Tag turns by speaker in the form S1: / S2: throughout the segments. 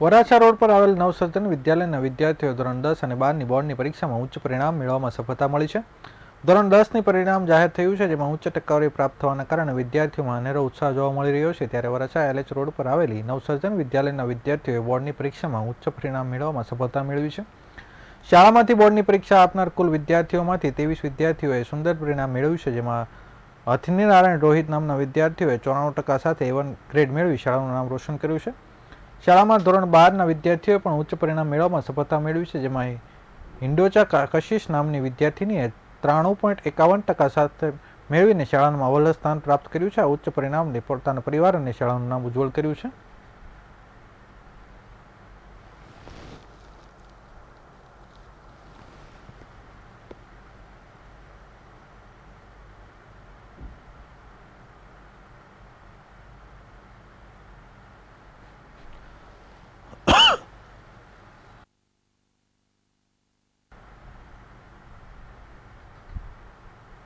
S1: Varachha road પર આવેલ નવસર્જન વિદ્યાલયના વિદ્યાર્થીઓ ધોરણ દસ અને બારની બોર્ડની પરીક્ષામાં ઉચ્ચ પરિણામ મેળવવામાં સફળતા મળી છે. ધોરણ દસની પરિણામ જાહેર થયું છે, જેમાં ઉચ્ચ ટકાવારી પ્રાપ્ત થવાના કારણે વિદ્યાર્થીઓમાં અનેરો ઉત્સાહ જોવા મળી રહ્યો છે. ત્યારે વરાછા એલએચ રોડ પર આવેલી નવસર્જન વિદ્યાલયના વિદ્યાર્થીઓએ બોર્ડની પરીક્ષામાં ઉચ્ચ પરિણામ મેળવવામાં સફળતા મેળવી છે. શાળામાંથી બોર્ડની પરીક્ષા આપનાર કુલ વિદ્યાર્થીઓમાંથી ત્રેવીસ વિદ્યાર્થીઓએ સુંદર પરિણામ મેળવ્યું છે, જેમાં હથની નારાયણ રોહિત નામના વિદ્યાર્થીઓએ ચોરાણું ટકા સાથે એવન ગ્રેડ મેળવી શાળાનું નામ રોશન કર્યું છે. શાળામાં ધોરણ બારના વિદ્યાર્થીઓએ પણ ઉચ્ચ પરિણામ મેળવવામાં સફળતા મેળવી છે. જેમાં હિન્ડોચા કશિશ નામની વિદ્યાર્થીનીએ ત્રાણું પોઈન્ટ એકાવન ટકા સાથે મેળવીને શાળાનું અવ્વલ સ્થાન પ્રાપ્ત કર્યું છે. આ ઉચ્ચ પરિણામને પોતાના પરિવાર અને શાળાનું નામ ઉજ્જવળ કર્યું છે.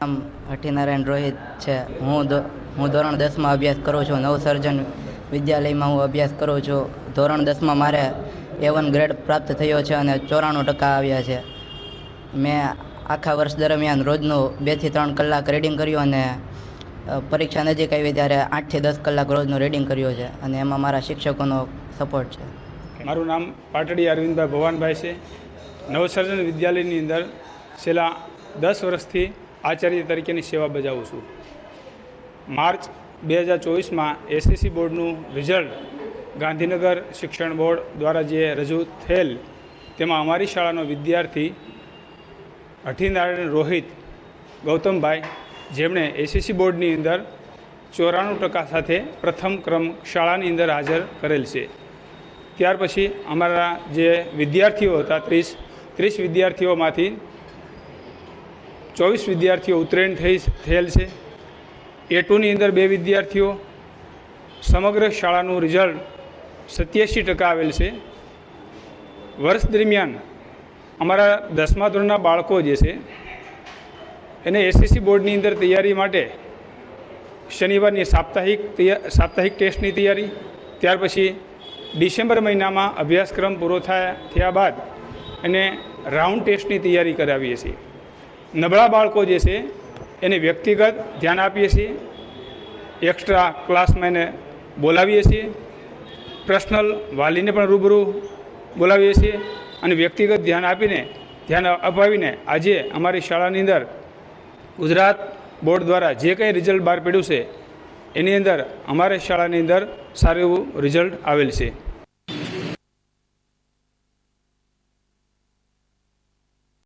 S2: નામ હઠીનારાયણ રોહિત છે. હું હું ધોરણ દસમાં અભ્યાસ કરું છું, નવસર્જન વિદ્યાલયમાં હું અભ્યાસ કરું છું. ધોરણ દસમાં મારે એવન ગ્રેડ પ્રાપ્ત થયો છે અને ચોરાણું ટકા આવ્યા છે. મેં આખા વર્ષ દરમિયાન રોજનું બેથી ત્રણ કલાક રીડિંગ કર્યું અને પરીક્ષા નજીક આવી ત્યારે આઠથી દસ કલાક રોજનું રીડિંગ કર્યું છે અને એમાં મારા શિક્ષકોનો સપોર્ટ છે.
S3: મારું નામ પાટડી અરવિંદભાઈ ભવાનભાઈ છે. નવસર્જન વિદ્યાલયની અંદર છેલ્લા દસ વર્ષથી આચાર્ય તરીકેની સેવા બજાવું છું. માર્ચ બે હજાર ચોવીસમાં એસએસસી બોર્ડનું રિઝલ્ટ ગાંધીનગર શિક્ષણ બોર્ડ દ્વારા જે રજૂ થયેલ, તેમાં અમારી શાળાનો વિદ્યાર્થી હઠીનારાયણ રોહિત ગૌતમભાઈ, જેમણે એસએસસી બોર્ડની અંદર ચોરાણું ટકા સાથે પ્રથમ ક્રમ શાળાની અંદર હાજર કરેલ છે. ત્યાર પછી અમારા જે વિદ્યાર્થીઓ હતા, ત્રીસ ત્રીસ વિદ્યાર્થીઓમાંથી ચોવીસ વિદ્યાર્થીઓ ઉત્તીર્ણ થઈ થયેલ છે. એ ટુની અંદર બે વિદ્યાર્થીઓ, સમગ્ર શાળાનું રિઝલ્ટ સત્યાસી ટકા આવેલ છે. વર્ષ દરમિયાન અમારા દસમા ધોરણના બાળકો જે છે, એને એસએસસી બોર્ડની અંદર તૈયારી માટે શનિવારની સાપ્તાહિક સાપ્તાહિક ટેસ્ટની તૈયારી, ત્યાર પછી ડિસેમ્બર મહિનામાં અભ્યાસક્રમ પૂરો થયા થયા બાદ એને રાઉન્ડ ટેસ્ટની તૈયારી કરાવીએ છીએ. નબળા બાળકો જે છે, એને વ્યક્તિગત ધ્યાન આપીએ છીએ એક્સ્ટ્રા ક્લાસમાં એને બોલાવીએ છીએ પર્સનલ વાલીને પણ રૂબરૂ બોલાવીએ છીએ અને વ્યક્તિગત ધ્યાન આપીને, ધ્યાન અપાવીને આજે અમારી શાળાની અંદર ગુજરાત બોર્ડ દ્વારા જે કંઈ રિઝલ્ટ બહાર પડ્યું છે, એની અંદર અમારી શાળાની અંદર સારું એવું રિઝલ્ટ આવેલ છે.